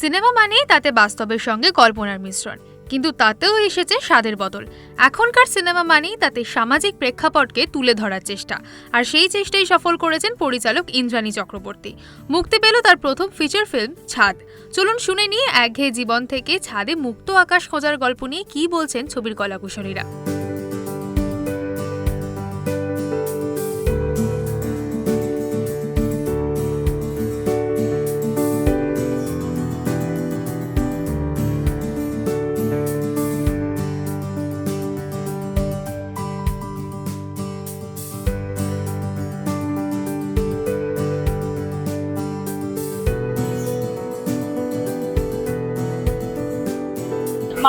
Cinema মানেই তাতে বাস্তবের সঙ্গে কল্পনার মিশ্রণ, কিন্তু তাতেও এসেছে স্বাদের বদল। এখনকার সিনেমা মানেই তাতে সামাজিক প্রেক্ষাপটকে তুলে ধরার চেষ্টা, আর সেই চেষ্টাই সফল করেছেন পরিচালক ইন্দ্রাণী চক্রবর্তী। মুক্তি পেল তার প্রথম ফিচার ফিল্ম, ছাদ। চলুন শুনে নিয়ে একঘেয়ে জীবন থেকে ছাদে মুক্ত আকাশ খোঁজার গল্প নিয়ে কী বলছেন ছবির কলাকুশলীরা।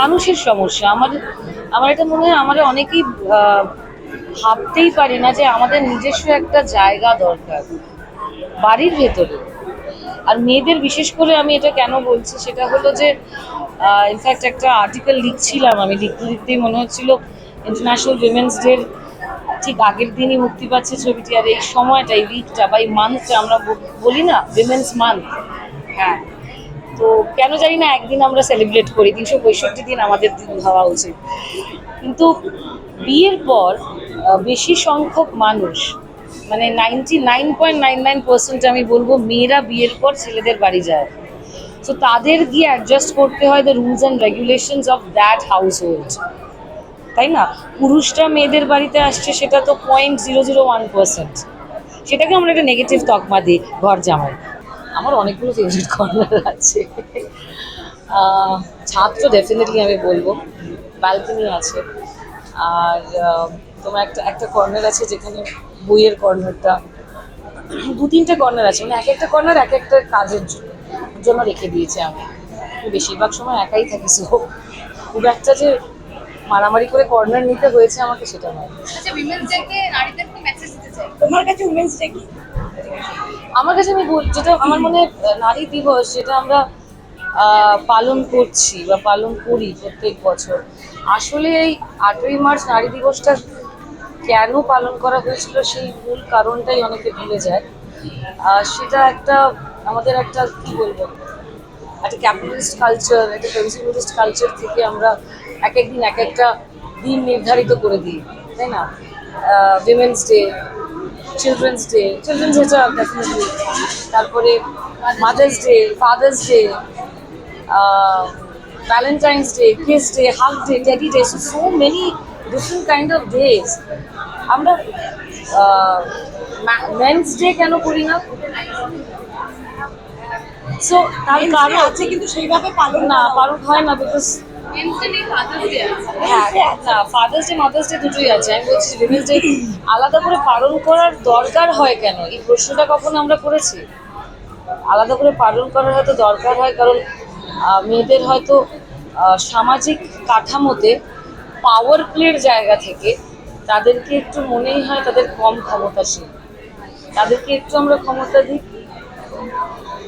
মানুষের সমস্যা। আমার আমার এটা মনে হয় আমরা অনেকেই ভাবতেই পারি না যে আমাদের নিজস্ব একটা জায়গা দরকার, বাড়ির ভেতরে। আর মেয়েদের বিশেষ করে আমি এটা কেন বলছি, সেটা হলো যে ইনফ্যাক্ট একটা আর্টিকেল লিখছিলাম আমি, লিখতে লিখতেই মনে হচ্ছিল ইন্টারন্যাশনাল উইমেন্স ডের ঠিক আগের দিনই মুক্তি পাচ্ছে ছবিটি। আর এই সময়টা, এই উইকটা বা এই মান্থটা আমরা বলি না উইমেন্স মান্থ হ্যাঁ। তো কেন জানি না একদিন আমরা সেলিব্রেট করি, তিনশো পঁয়ষট্টি দিন আমাদের দিন হওয়া উচিত। কিন্তু বিয়ের পর বেশি সংখ্যক মানুষ মানে ninety nine point nine nine percent আমি বলব মেয়েরা বিয়ের পর ছেলেদের বাড়ি যায়। তো তাদের গিয়ে অ্যাডজাস্ট করতে হয় the rules and regulations of that house hold তাই না? পুরুষরা মেয়েদের বাড়িতে আসছে, সেটা তো point zero zero one percent সেটাকে আমরা একটা নেগেটিভ তকমা দিই, ঘর জামাই। আমার অনেকগুলো ফেভারিট কর্নার আছে। ছাদ তো ডেফিনেটলি আমি বলব। ব্যালকনি আছে। আর তোমার একটা একটা কর্নার আছে যেখানে বইয়ের কর্নারটা। দু তিনটে কর্নার আছে। মানে এক একটা কর্নার এক একটা কাজের জন্য রেখে দিয়েছি আমি। বেশিরভাগ সময় একাই থাকি সো খুব একটা যে মারামারি করে কর্নার নিতে হয়েছে আমাকে সেটা নয়। আচ্ছা উইমেন্স ডেকে নারীদের কি মেসেজ দিতে চাই? তোমার কাছে উমেন্স ডে কি? আমার কাছে আমি বল- যেটা আমার মনে নারী দিবস যেটা আমরা পালন করছি বা পালন করি প্রত্যেক বছর। আসলে এই আটই মার্চ নারী দিবসটা কেন পালন করা হয়েছিল সেই মূল কারণটাই অনেকে ভুলে যায়। সেটা একটা আমাদের একটা, কি বলব, একটা ক্যাপিটালিস্ট কালচার একটা কনজিউমারিস্ট কালচার থেকে আমরা এক এক দিন এক একটা দিন নির্ধারিত করে দিই, তাই না? Women's day children's day children's data definitely তারপরে mother's day father's day Valentine's day kiss day hug day teddy day so so many different kind of days আমরা মেন্স ডে কেন করি না? সো তার কারণ আছে কিন্তু সেইভাবে পালন না পালন হয় না বিকজ হ্যাঁ না ফাদার্স ডে মাদার্স ডে দুটোই আছে। আমি বলছি উইমেন্স ডে আলাদা করে পালন করার দরকার হয় কেন? এই প্রশ্নটা কখন আমরা করেছি? আলাদা করে পালন করার হয়তো দরকার হয়, কারণ মেয়েদের হয়তো সামাজিক কাঠামোতে পাওয়ার প্লের জায়গা থেকে তাদেরকে একটু মনেই হয় তাদের কম ক্ষমতাশীল। তাদেরকে একটু আমরা ক্ষমতা দিই।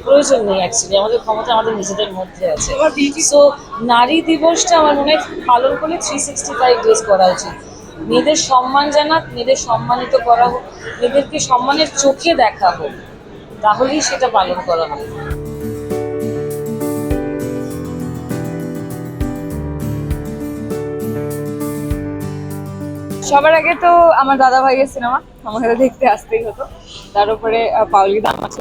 প্রয়োজন নেই অ্যাকচুয়ালি আমাদের ক্ষমতা আমাদের নিজেদের মধ্যে আছে। সো নারী দিবসটা আমার মনে হয় পালন করলে থ্রি সিক্সটি ফাইভ ডেজ করা উচিত। মেয়েদের সম্মান জানাক মেয়েদের সম্মানিত করা হোক মেয়েদেরকে সম্মানের চোখে দেখা হোক তাহলেই সেটা পালন করা হবে সবার আগে তো আমার দাদা ভাইয়ের সিনেমা আমাকে তো দেখতে আসতেই হতো। তার উপরে পাউলি দাম আছে।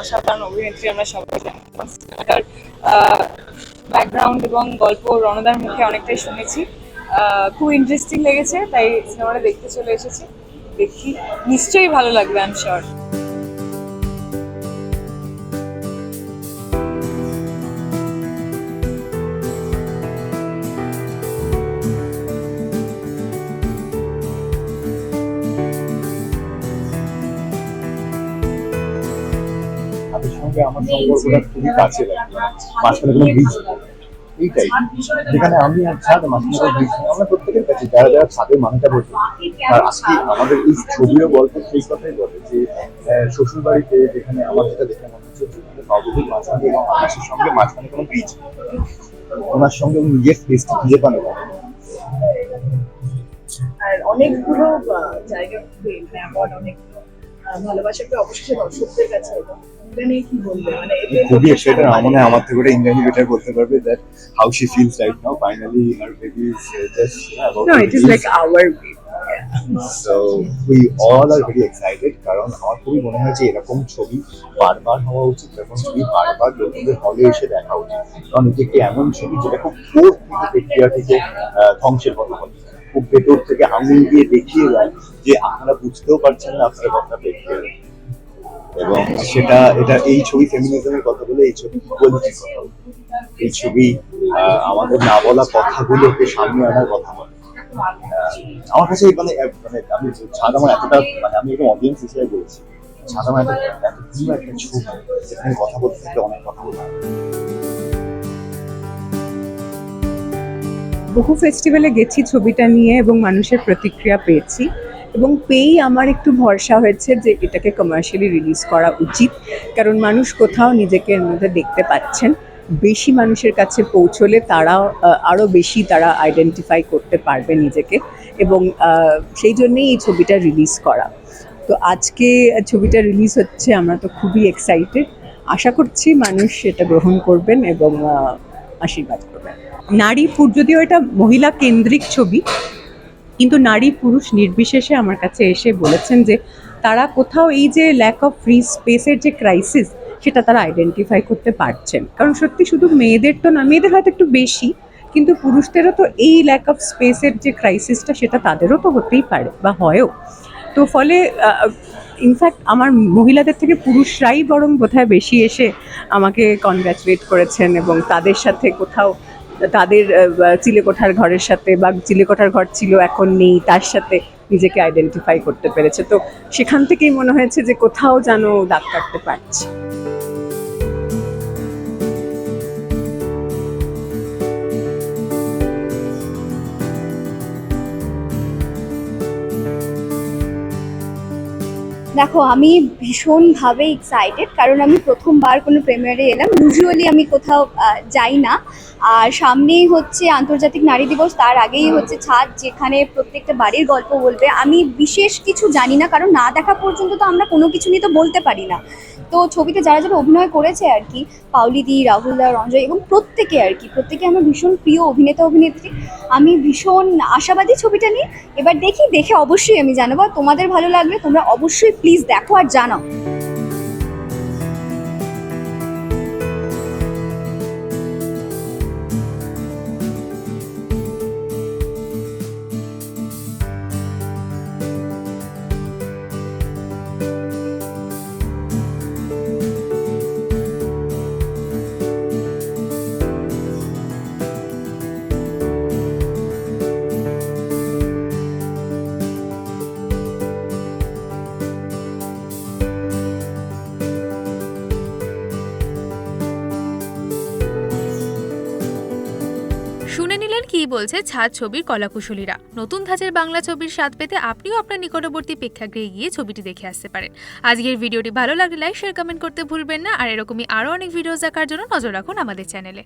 অসাধারণ অভিনেত্রী আমরা সবাই জানি। সিনেমাটার ব্যাকগ্রাউন্ড এবং গল্প রণদার মুখে অনেকটাই শুনেছি। খুব ইন্টারেস্টিং লেগেছে, তাই সিনেমাটা দেখতে চলে এসেছি। দেখি। নিশ্চয়ই ভালো লাগবে আই এম শিওর সঙ্গে আমার সম্পর্কটা খুবই কাছে লাগে মাঝখানে কোনো ব্রিজ এইটাই। যেখানে আমি আর ছাদ মাঝখানে কোনো ব্রিজ আমরা প্রত্যেকের কাছে যারা যারা ছাদের মানেটা বোঝে আর আজকে আমাদের এই ছবিও গল্প সেই কথাই বলে যে শ্বশুর বাড়িতে যেখানে আমার যেটা দেখে মনে হচ্ছে নবদীপ মাঝখানে এবং আকাশের সঙ্গে মাঝখানে কোনো ব্রিজ ওনার সঙ্গে নিজের ফেসটা খুঁজে পান আর অনেকগুলো জায়গা থেকে অ্যাওয়ার্ড অনেকগুলো আহ, ভালোবাসা পেয়ে অবশেষে দর্শকদের কাছে এলো এটা নিয়ে কি বলবে? মানে এতে খুবই এক্সাইটেড আমার আমার থেকে ওটা ইন্দ্রাণী বেটার বলতে পারবে that how she feels right now finally her baby is just No, it is like our so we all are very excited কারণ আমার খুবই মনে হয় যে এরকম ছবি বারবার হওয়া উচিত এরকম ছবি বারবার লোকদের হলে এসে দেখা উচিত। কারণ এটি একটি এমন ছবি যেটা খুব কোর থেকে ধ্বংসের বলে খুব ভেতর থেকে আঙুল দিয়ে দেখিয়ে দেয় যে আপনারা বুঝতেও পারছেন না আপনারা কথা দেয়। এবং সেটা, এটা এই ছবি ফেমিনিজমের কথা বলে এই ছবি ইকুয়ালিটির কথা এই ছবি আমাদের না বলা কথাগুলোকে সামনে আনার কথা বলে। আমার কাছে মানে মানে আমি ছাদ এতটা মানে আমি একদম অডিয়েন্স হিসেবে বলেছি ছাদ এত একটা ছবি, যেখানে কথা বলতে থেকে অনেক কথা বলতে বহু ফেস্টিভ্যালে গেছি ছবিটা নিয়ে এবং মানুষের প্রতিক্রিয়া পেয়েছি এবং পেয়েই আমার একটু ভরসা হয়েছে যে এটাকে কমার্শিয়ালি রিলিজ করা উচিত। কারণ মানুষ কোথাও নিজেকে এর মধ্যে দেখতে পাচ্ছেন। বেশি মানুষের কাছে পৌঁছলে তারাও আরও বেশি তারা আইডেন্টিফাই করতে পারবে নিজেকে এবং সেই জন্যেই এই ছবিটা রিলিজ করা। তো আজকে ছবিটা রিলিজ হচ্ছে, আমরা তো খুবই এক্সাইটেড আশা করছি মানুষ সেটা গ্রহণ করবেন এবং আশীর্বাদ করবেন। নারী পুরুষ, যদিও এটা মহিলা কেন্দ্রিক ছবি, কিন্তু নারী পুরুষ নির্বিশেষে আমার কাছে এসে বলেছেন যে তারা কোথাও এই যে ল্যাক অফ ফ্রি স্পেসের যে ক্রাইসিস সেটা তারা আইডেন্টিফাই করতে পারছেন। কারণ সত্যি শুধু মেয়েদের তো না, মেয়েদের হয়তো একটু বেশি, কিন্তু পুরুষদেরও তো এই ল্যাক অফ স্পেসের যে ক্রাইসিসটা সেটা তাদেরও তো হতেই পারে বা হয়ও। তো ফলে ইনফ্যাক্ট আমার মহিলাদের থেকে পুরুষরাই বরং বোধহয় বেশি এসে আমাকে কনগ্রাচুলেট করেছেন এবং তাদের সাথে কোথাও তাদের চিলেকোঠার ঘরের সাথে বা চিলেকোঠার ঘর ছিল, এখন নেই, তার সাথে নিজেকে আইডেন্টিফাই করতে পেরেছে। তো সেখান থেকেই মনে হয়েছে যে কোথাও যেন দাগ কাটতে পারছি। দেখো, আমি ভীষণভাবে এক্সাইটেড কারণ আমি প্রথমবার কোনো প্রেমিয়ারে এলাম। ইউজুয়ালি আমি কোথাও যাই না। আর সামনেই হচ্ছে আন্তর্জাতিক নারী দিবস, তার আগেই হচ্ছে ছাদ যেখানে প্রত্যেকটা বাড়ির গল্প বলবে। আমি বিশেষ কিছু জানি না, কারণ না দেখা পর্যন্ত তো আমরা কোনো কিছু নিয়ে তো বলতে পারি না। তো ছবিতে যারা যারা অভিনয় করেছে আর কি পাউলিদি রাহুল দা, রঞ্জয় এবং প্রত্যেকে আর কি, প্রত্যেকে আমার ভীষণ প্রিয় অভিনেতা, অভিনেত্রী, আমি ভীষণ আশাবাদী ছবিটা নিয়ে। এবার দেখি, দেখে অবশ্যই আমি জানাব। তোমাদের ভালো লাগলে তোমরা অবশ্যই প্লিজ দেখো আর জানাও। কি বলছে, ছাদ ছবির কলাকুশলীরা। নতুন ধাঁচের বাংলা ছবির স্বাদ পেতে আপনিও আপনার নিকটবর্তী প্রেক্ষাগৃহে গিয়ে ছবিটি দেখে আসতে পারেন। আজকের ভিডিওটি ভালো লাগলে লাইক শেয়ার কমেন্ট করতে ভুলবেন না। আর এরকমই আরও অনেক ভিডিও দেখার জন্য নজর রাখুন আমাদের চ্যানেলে।